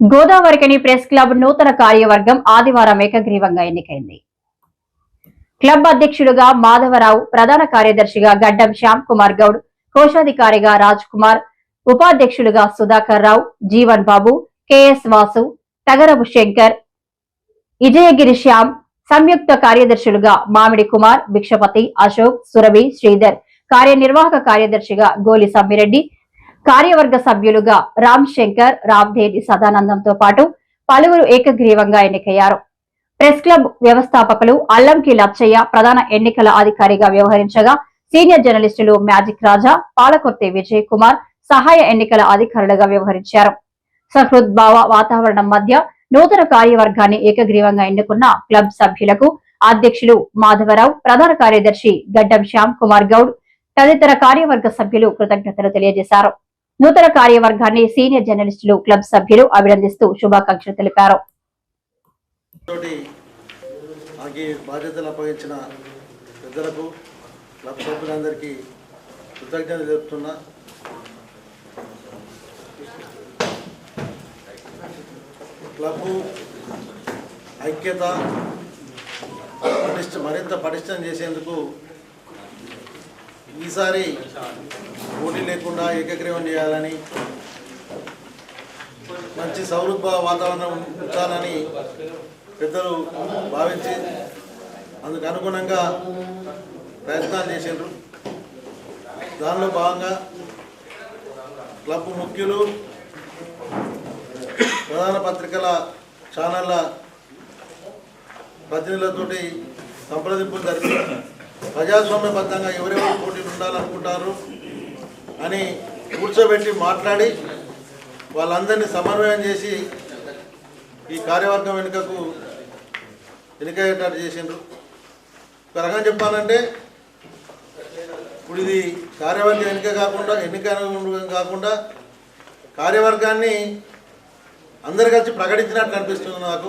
Godavarikhani press club నూతన కార్యవర్గం ఆదివారం ఏకగ్రీవంగా ఎన్నికైంది. క్లబ్ అధ్యక్షులుగా మాధవరావు ప్రధాన కార్యదర్శిగా గడ్డం శ్యామ్ కుమార్ గౌడ్ కోశాధికారిగా రాజ్ కుమార్ ఉపాధ్యక్షులుగా సుధాకర్ రావు జీవన్ బాబు కెఎస్ వాసు తగరపు శంకర్ విజయగిరి శ్యామ్ సంయుక్త కార్యదర్శులుగా మామిడి కుమార్ భిక్షపతి అశోక్ సురభి శ్రీధర్ కార్యనిర్వాహక కార్యదర్శిగా గోలి సమ్మిరెడ్డి కార్యవర్గ సభ్యులుగా రామ్ శంకర్ రామ్దేవి సదానందంతో పాటు పలువురు ఏకగ్రీవంగా ఎన్నికయ్యారు. ప్రెస్ క్లబ్ వ్యవస్థాపకులు అల్లంకి లచ్చయ్య ప్రధాన ఎన్నికల అధికారిగా వ్యవహరించగా సీనియర్ జర్నలిస్టులు మ్యాజిక్ రాజా పాలకొర్తి విజయ్ కుమార్ సహాయ ఎన్నికల అధికారులుగా వ్యవహరించారు. సహృద్భావ వాతావరణం మధ్య నూతన కార్యవర్గాన్ని ఏకగ్రీవంగా ఎన్నుకున్న క్లబ్ సభ్యులకు అధ్యక్షులు మాధవరావు ప్రధాన కార్యదర్శి గడ్డం శ్యామ్ కుమార్ గౌడ్ తదితర కార్యవర్గ సభ్యులు కృతజ్ఞతలు తెలియజేశారు. నూతన కార్యవర్గాన్ని సీనియర్ జర్నలిస్టులు క్లబ్ సభ్యులు అభినందిస్తూ శుభాకాంక్షలు తెలిపారు. బాధ్యతలు అప్పగించిన పెద్దలకు క్లబ్ సభ్యులందరికీ కృతజ్ఞతలు క్లబ్ ఐక్యత పటిష్ట మరింత పటిష్టం చేసేందుకు ఈసారి పోటీ లేకుండా ఏకగ్రీవం చేయాలని మంచి సౌహృద్భ వాతావరణం ఉంచాలని పెద్దలు భావించి అందుకు అనుగుణంగా ప్రయత్నాలు చేశారు దానిలో భాగంగా క్లబ్ ముఖ్యులు ప్రధాన పత్రికల ఛానళ్ళ ప్రతినిధులతోటి సంప్రదింపులు జరిపి ప్రజాస్వామ్యబద్ధంగా ఎవరెవరు పోటీలు ఉండాలనుకుంటారు అని కూర్చోబెట్టి మాట్లాడి వాళ్ళందరినీ సమన్వయం చేసి ఈ కార్యవర్గం వెనుకకు ఎన్నికయ్యేటట్టు చేసిండ్రు. ఒక రకంగా చెప్పాలంటే ఇప్పుడు ఇది కార్యవర్గం ఎన్నిక కాకుండా ఎన్నిక కాకుండా కార్యవర్గాన్ని అందరు కలిసి ప్రకటించినట్టు అనిపిస్తుంది నాకు.